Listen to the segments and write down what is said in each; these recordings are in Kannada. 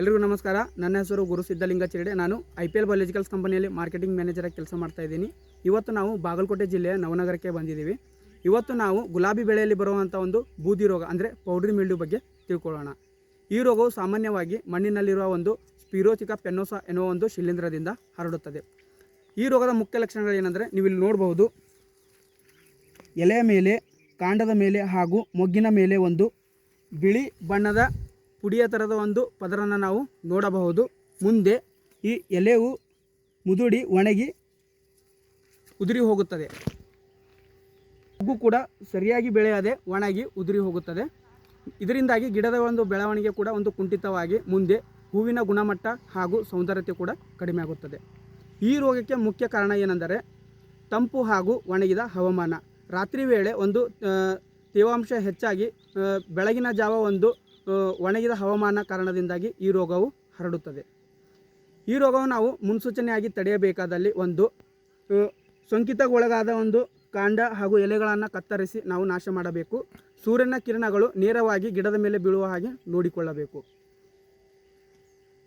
ಎಲ್ರಿಗೂ ನಮಸ್ಕಾರ. ನನ್ನ ಹೆಸರು ಗುರು ಸಿದ್ಧಲಿಂಗ ಚಿರಡೆ. ನಾನು ಐ ಪಿ ಎಲ್ ಬಯಾಲಜಿಕಲ್ಸ್ ಕಂಪನಿಯಲ್ಲಿ ಮಾರ್ಕೆಟಿಂಗ್ ಮ್ಯಾನೇಜರಾಗಿ ಕೆಲಸ ಮಾಡ್ತಾ ಇದ್ದೀನಿ. ಇವತ್ತು ನಾವು ಬಾಗಲಕೋಟೆ ಜಿಲ್ಲೆಯ ನವನಗರಕ್ಕೆ ಬಂದಿದ್ದೀವಿ. ಇವತ್ತು ನಾವು ಗುಲಾಬಿ ಬೆಳೆಯಲ್ಲಿ ಬರುವಂಥ ಒಂದು ಬೂದಿ ರೋಗ, ಅಂದರೆ ಪೌಡ್ರಿ ಮಿಲ್ಡು ಬಗ್ಗೆ ತಿಳ್ಕೊಳ್ಳೋಣ. ಈ ರೋಗವು ಸಾಮಾನ್ಯವಾಗಿ ಮಣ್ಣಿನಲ್ಲಿರುವ ಒಂದು ಸ್ಪಿರೋಚಿಕ ಪೆನ್ನೋಸ ಎನ್ನುವ ಒಂದು ಶಿಲೀಂಧ್ರದಿಂದ ಹರಡುತ್ತದೆ. ಈ ರೋಗದ ಮುಖ್ಯ ಲಕ್ಷಣಗಳು ಏನಂದರೆ ನೀವು ಇಲ್ಲಿ ನೋಡಬಹುದು. ಎಲೆಯ ಮೇಲೆ, ಕಾಂಡದ ಮೇಲೆ ಹಾಗೂ ಮೊಗ್ಗಿನ ಮೇಲೆ ಒಂದು ಬಿಳಿ ಬಣ್ಣದ ಪುಡಿಯ ಥರದ ಒಂದು ಪದರನ್ನು ನಾವು ನೋಡಬಹುದು. ಮುಂದೆ ಈ ಎಲೆಯು ಮುದುಡಿ ಒಣಗಿ ಉದುರಿ ಹೋಗುತ್ತದೆ. ಮೊಗ್ಗು ಕೂಡ ಸರಿಯಾಗಿ ಬೆಳೆಯದೆ ಒಣಗಿ ಉದುರಿ ಹೋಗುತ್ತದೆ. ಇದರಿಂದಾಗಿ ಗಿಡದ ಒಂದು ಬೆಳವಣಿಗೆ ಕೂಡ ಒಂದು ಕುಂಠಿತವಾಗಿ ಮುಂದೆ ಹೂವಿನ ಗುಣಮಟ್ಟ ಹಾಗೂ ಸೌಂದರ್ಯತೆ ಕೂಡ ಕಡಿಮೆ ಆಗುತ್ತದೆ. ಈ ರೋಗಕ್ಕೆ ಮುಖ್ಯ ಕಾರಣ ಏನೆಂದರೆ ತಂಪು ಹಾಗೂ ಒಣಗಿದ ಹವಾಮಾನ. ರಾತ್ರಿ ವೇಳೆ ಒಂದು ತೇವಾಂಶ ಹೆಚ್ಚಾಗಿ ಬೆಳಗಿನ ಜಾವ ಒಂದು ಒಣಗಿದ ಹವಾಮಾನ ಕಾರಣದಿಂದಾಗಿ ಈ ರೋಗವು ಹರಡುತ್ತದೆ. ಈ ರೋಗವು ನಾವು ಮುನ್ಸೂಚನೆಯಾಗಿ ತಡೆಯಬೇಕಾದಲ್ಲಿ ಒಂದು ಸೋಂಕಿತಗೊಳಗಾದ ಒಂದು ಕಾಂಡ ಹಾಗೂ ಎಲೆಗಳನ್ನು ಕತ್ತರಿಸಿ ನಾವು ನಾಶ ಮಾಡಬೇಕು. ಸೂರ್ಯನ ಕಿರಣಗಳು ನೇರವಾಗಿ ಗಿಡದ ಮೇಲೆ ಬೀಳುವ ಹಾಗೆ ನೋಡಿಕೊಳ್ಳಬೇಕು.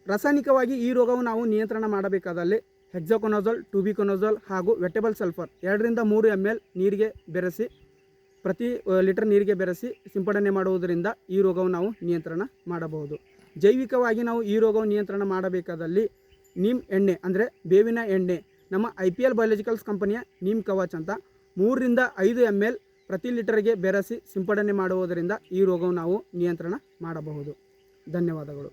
ರಾಸಾಯನಿಕವಾಗಿ ಈ ರೋಗವು ನಾವು ನಿಯಂತ್ರಣ ಮಾಡಬೇಕಾದಲ್ಲಿ ಹೆಕ್ಸಾಕೊನೋಜೋಲ್ ಟೂಬಿಕೊನೋಜೋಲ್ ಹಾಗೂ ವೆಟೆಬಲ್ ಸಲ್ಫರ್ ಎರಡರಿಂದ ಮೂರು ಎಂ ಎಲ್ ನೀರಿಗೆ ಬೆರೆಸಿ ಪ್ರತಿ ಲೀಟರ್ ನೀರಿಗೆ ಬೆರೆಸಿ ಸಿಂಪಡಣೆ ಮಾಡುವುದರಿಂದ ಈ ರೋಗವನ್ನು ನಾವು ನಿಯಂತ್ರಣ ಮಾಡಬಹುದು. ಜೈವಿಕವಾಗಿ ನಾವು ಈ ರೋಗವು ನಿಯಂತ್ರಣ ಮಾಡಬೇಕಾದಲ್ಲಿ ನೀಮ್ ಎಣ್ಣೆ, ಅಂದರೆ ಬೇವಿನ ಎಣ್ಣೆ, ನಮ್ಮ ಐ ಪಿ ಎಲ್ ಬಯಾಲಜಿಕಲ್ಸ್ ಕಂಪನಿಯ ನೀಮ್ ಕವಚ್ ಅಂತ ಮೂರರಿಂದ ಐದು ಎಂ ಎಲ್ ಪ್ರತಿ ಲೀಟರ್ಗೆ ಬೆರೆಸಿ ಸಿಂಪಡಣೆ ಮಾಡುವುದರಿಂದ ಈ ರೋಗವನ್ನು ನಾವು ನಿಯಂತ್ರಣ ಮಾಡಬಹುದು. ಧನ್ಯವಾದಗಳು.